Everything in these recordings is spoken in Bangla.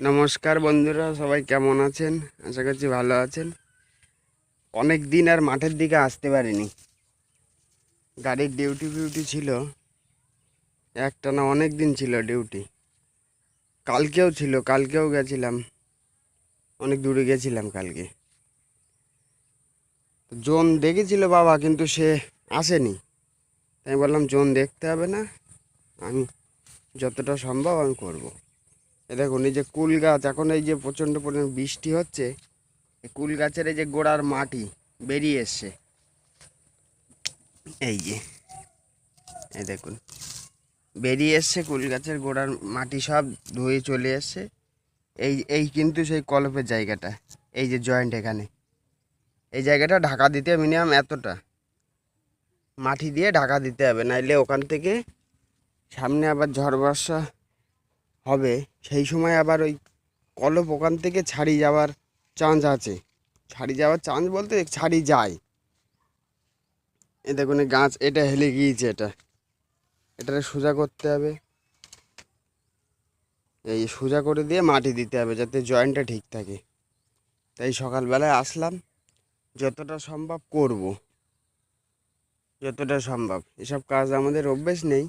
নমস্কার বন্ধুরা, সবাই কেমন আছেন? আশা করছি ভালো আছেন। অনেক দিন আর মাঠের দিকে আসতে পারিনি। গাড়ির ডিউটি ফিউটি ছিল। একটা না অনেক দিন ছিল ডিউটি কালকেও ছিল, কালকেও গেছিলাম। অনেক দূরে গেছিলাম কালকে। জোন দেখেছিল বাবা, কিন্তু সে আসেনি। তাই বললাম, জোন দেখতে হবে না। আমি যতটা সম্ভব আমি করব। দেখুন, এই যে কুল গাছ, এখন এই যে প্রচণ্ড পরিমাণ বৃষ্টি হচ্ছে কুল গাছের এই যে গোড়ার মাটি বেরিয়ে এসছে। এই যে এই দেখুন, বেরিয়ে এসছে কুল গাছের গোড়ার মাটি সব ধুয়ে চলে এসছে। এই এই কিন্তু সেই কলপের জায়গাটা, এই যে জয়েন্ট এখানে। এই জায়গাটা ঢাকা দিতে মিনিমাম এতটা। মাটি দিয়ে ঢাকা দিতে হবে, নাইলে ওখান থেকে সামনে আবার ঝড় বর্ষা হবে। সেই সময় আবার ওই কলপ ওখান থেকে ছাড়িয়ে যাওয়ার চান্স আছে। ছাড়িয়ে যাওয়ার চান্স বলতে ছাড়িয়ে যায়। এ দেখুন গাছ, এটা হেলে গিয়েছে এটা। এটা সোজা করতে হবে। এই সোজা করে দিয়ে মাটি দিতে হবে যাতে জয়েন্টটা ঠিক থাকে। তাই সকালবেলায় আসলাম। যতটা সম্ভব করব। যতটা সম্ভব। এসব কাজ আমাদের অভ্যেস নেই।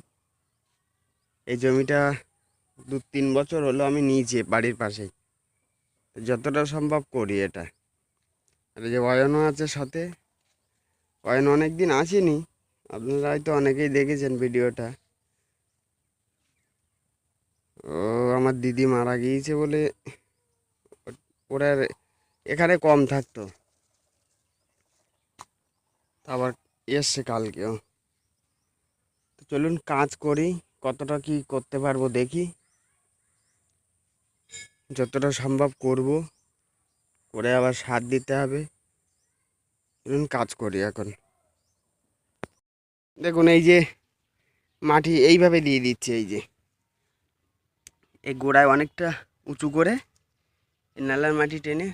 এই জমিটা দু তিন বছর হলো আমি নিয়েছি বাড়ির পাশেই। যতটা সম্ভব করি এটা। আর যে অয়নও আছে সাথে। অয়ন অনেক দিন আসেনি। আপনারা হয়তো অনেকেই দেখেছেন ভিডিওটা। ও আমার দিদি মারা গিয়েছে বলে ওরা এখানে কম থাকতো। আবার এসছে কালকেও। চলুন কাজ করি, কতটা কি করতে পারব দেখি। যতটা সম্ভব করব, করে আবার সার দিতে হবে। চলুন কাজ করি এখন। দেখুন, এই যে মাটি এইভাবে দিয়ে দিচ্ছে, এই যে। এই গোড়ায় অনেকটা উঁচু করে নালার মাটি টেনে,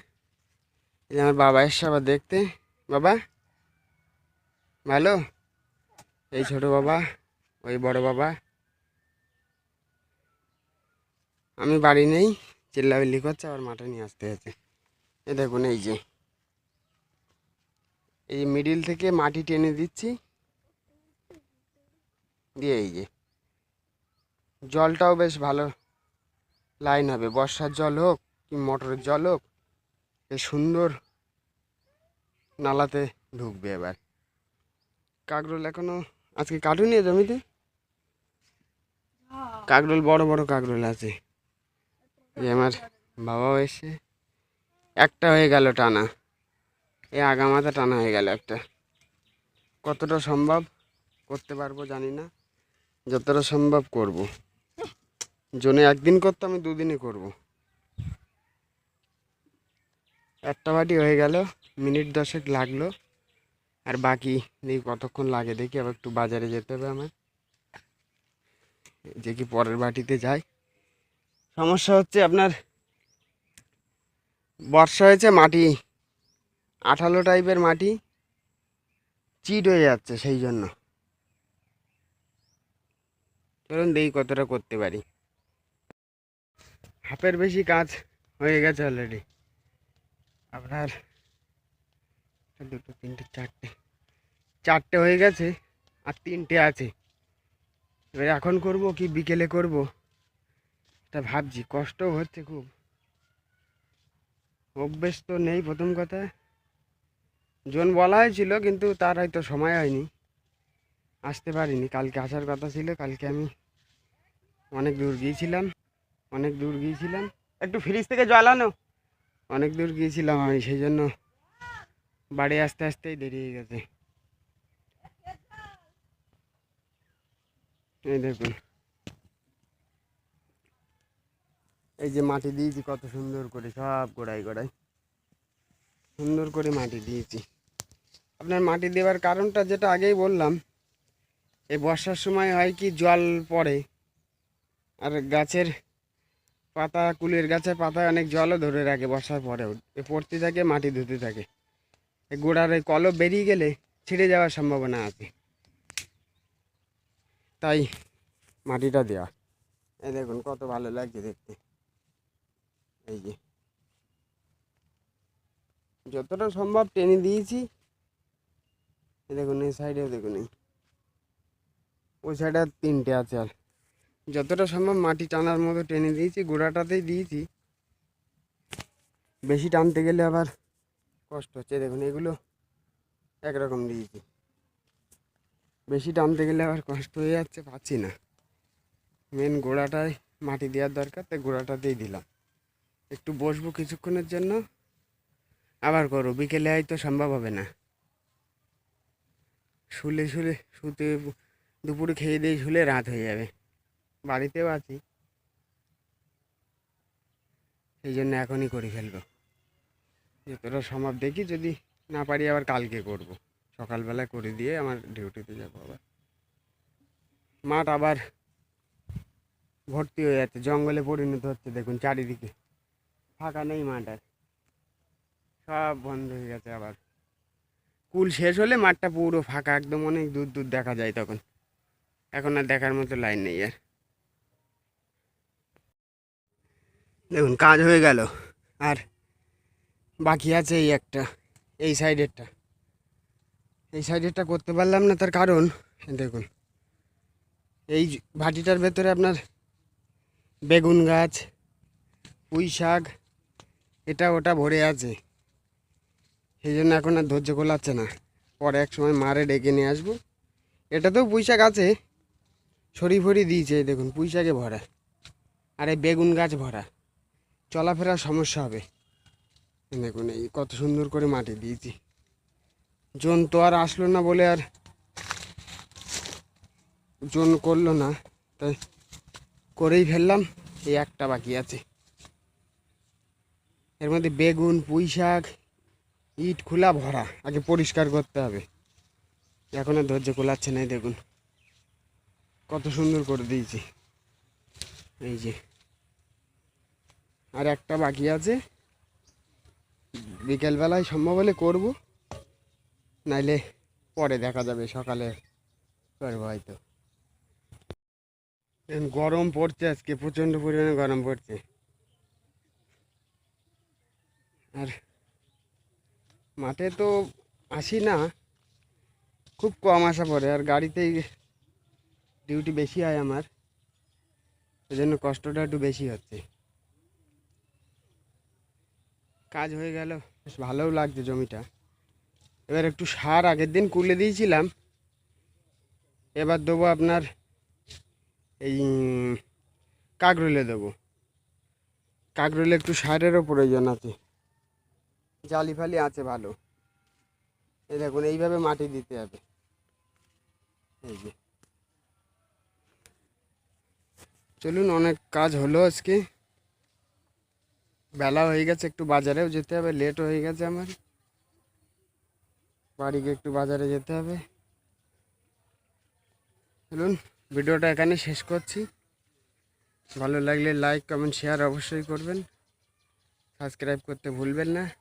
এই আমার বাবা এসছে আবার দেখতে। বাবা, ভালো? এই ছোট বাবা, ওই বড় বাবা। আমি বাড়ি নেই। চিল্লাবিল্লি করছে আবার মাঠে নিয়ে আসতে হয়েছে এ দেখুন এই যে। এই যে মিডিল থেকে মাটি টেনে দিচ্ছি। দিয়ে এই যে। জলটাও বেশ ভালো লাইন হবে। বর্ষার জল হোক কি মোটরের জল হোক বেশ সুন্দর নালাতে ঢুকবে এবার। কাকরোল এখনও আজকে কাটুনি জমিতে? কাকরোল বড় বড় কাকরোল আছে। এই আমার বাবাও এসে একটা হয়ে গেল টানা। এই আগামাথা টানা হয়ে গেল একটা। কতটা সম্ভব করতে পারব জানি না। যতটা সম্ভব করব। জনে একদিন করতে, আমি দুদিনে করব। একটা বাটি হয়ে গেল, মিনিট দশেক লাগল। আর বাকি দেখি কতক্ষণ লাগে দেখি, আবার একটু বাজারে যেতে হবে আমার। যে কি পরের বাটিতে যাই। সমস্যা হচ্ছে আপনার বর্ষা হয়েছে, মাটি আঠালো টাইপের মাটি চিট হয়ে যাচ্ছে সেই জন্য। চলুন দেখি কতটা করতে পারি। হাফের বেশি কাজ হয়ে গেছে অলরেডি আপনার দুটো, তিনটে, চারটে চারটে হয়ে গেছে আর তিনটে আছে। এবার এখন করব কি বিকেলে করব? তা ভাবছি, কষ্টও হচ্ছে খুব। অভ্যেস তো নেই প্রথম কথা। জন বলা হয়েছিল কিন্তু তার হয়তো সময় হয়নি। আসতে পারিনি, কালকে আসার কথা ছিল, কালকে আমি অনেক দূর গিয়েছিলাম, অনেক দূর গিয়েছিলাম। একটু ফ্রিজ থেকে জল আনো। অনেক দূর গিয়েছিলাম আমি সেই জন্য বাড়ি আসতে আসতেই দেরি হয়ে গেছে। এই দেখুন। এই যে মাটি দিয়েছি, কত সুন্দর করে সব গোড়ায় গোড়ায়। সুন্দর করে মাটি দিয়েছি। আপনার মাটি দেওয়ার কারণটা যেটা আগেই বললাম, এই বর্ষার সময় হয় কি জল পড়ে, আর গাছের পাতা, কুলের গাছের পাতায় অনেক জলও ধরে রাখে বর্ষার পরেও। পড়তে থাকে, মাটি ধুতে থাকে। এই গোড়ার এই কলপ বেরিয়ে গেলে ছিঁড়ে যাওয়ার সম্ভাবনা আছে। তাই মাটিটা দেওয়া। এই দেখুন, কত ভালো লাগছে দেখতে। এই যে। যতটা সম্ভব টেনে দিয়েছি। দেখুন, এই সাইডেও দেখুন ওই সাইডে আর তিনটে আছে আর। যতটা সম্ভব মাটি টানার মতো টেনে দিয়েছি, গোড়াটাতেই দিয়েছি। বেশি টানতে গেলে আবার কষ্ট হচ্ছে। দেখুন, এগুলো একরকম দিয়েছি। বেশি টানতে গেলে আবার কষ্ট হয়ে যাচ্ছে, পাচ্ছি না। মেন গোড়াটায় মাটি দেওয়ার দরকার, তাই গোড়াটাতেই দিলাম। একটু বসবো কিছুক্ষণের জন্য। আবার করো, বিকেলে হয়তো সম্ভব হবে না। শুলে শুলে শুতে দুপুরে খেয়ে দিয়ে শুলে রাত হয়ে যাবে। বাড়িতেও আছি। সেই জন্য এখনই করে ফেলব। যতটা সম্ভব দেখি, যদি না পারি আবার কালকে করব। সকালবেলা করে দিয়ে আমার ডিউটিতে যাব আবার। মাঠ আবার ভর্তি হয়ে যাচ্ছে, জঙ্গলে পরিণত হচ্ছে দেখুন চারিদিকে। ফাঁকা নেই মাঠ। আর সব বন্ধ হয়ে গেছে আবার। কুল শেষ হলে মাঠটা পুরো ফাঁকা, একদম অনেক দূর দূর দেখা যায় তখন। এখন আর দেখার মতো লাইন নেই আর। দেখুন, কাজ হয়ে গেল। আর বাকি আছে এই একটা, এই সাইডেরটা। এই সাইডেরটা করতে পারলাম না তার কারণ, দেখুন। এই ভাটিটার ভেতরে আপনার বেগুন গাছ পুঁই শাক এটা ওটা ভরে আছে। সেই জন্য এখন আর ধৈর্য কোলাচ্ছে না। পরে এক সময় মারে ডেকে নিয়ে আসব। এটাতেও পুঁই শাক আছে। ছড়ি ফড়ি দিয়েছে দেখুন পুঁই শাকে ভরা। আর এই বেগুন গাছ ভরা। চলাফেরার সমস্যা হবে। দেখুন, এই কত সুন্দর করে মাটি দিয়েছি। জন তো আর আসলো না বলে আর জন করল না। তাই করেই ফেললাম। এই একটা বাকি আছে। এর মধ্যে বেগুন পুঁই শাক ইট, খোলা ভরা। আগে পরিষ্কার করতে হবে। এখন আর ধৈর্য কোলাচ্ছে না, এই দেখুন। কত সুন্দর করে দিয়েছি। এই যে। আর একটা বাকি আছে। বিকেলবেলায় সম্ভব হলে করব। নাইলে পরে দেখা যাবে, সকালে করব হয়তো। গরম পড়ছে আজকে, প্রচণ্ড পরিমাণে গরম পড়ছে। আর মাঠে তো আসি না, খুব কম আসা পড়ে আর গাড়িতেই ডিউটি বেশি হয় আমার ওই জন্য কষ্টটা একটু বেশি হচ্ছে। কাজ হয়ে গেল, বেশ ভালোও লাগছে জমিটা। এবার একটু সার আগের দিন কুলে দিয়েছিলাম, এবার দেবো আপনার এই কাকরুলে দেবো। কাকরুলে একটু সারেরও প্রয়োজন আছে। জালি ফালি আছে ভালো। এই দেখুন, এইভাবে মাটি দিতে হবে। এই যে। চলুন, অনেক কাজ হলো আজকে। বেলা হয়ে গেছে, একটু বাজারেও যেতে হবে লেট হয়ে গেছে আমার। বাড়িকে একটু বাজারে যেতে হবে। চলুন, ভিডিওটা এখানে শেষ করছি। ভালো লাগলে লাইক কমেন্ট শেয়ার অবশ্যই করবেন। সাবস্ক্রাইব করতে ভুলবেন না।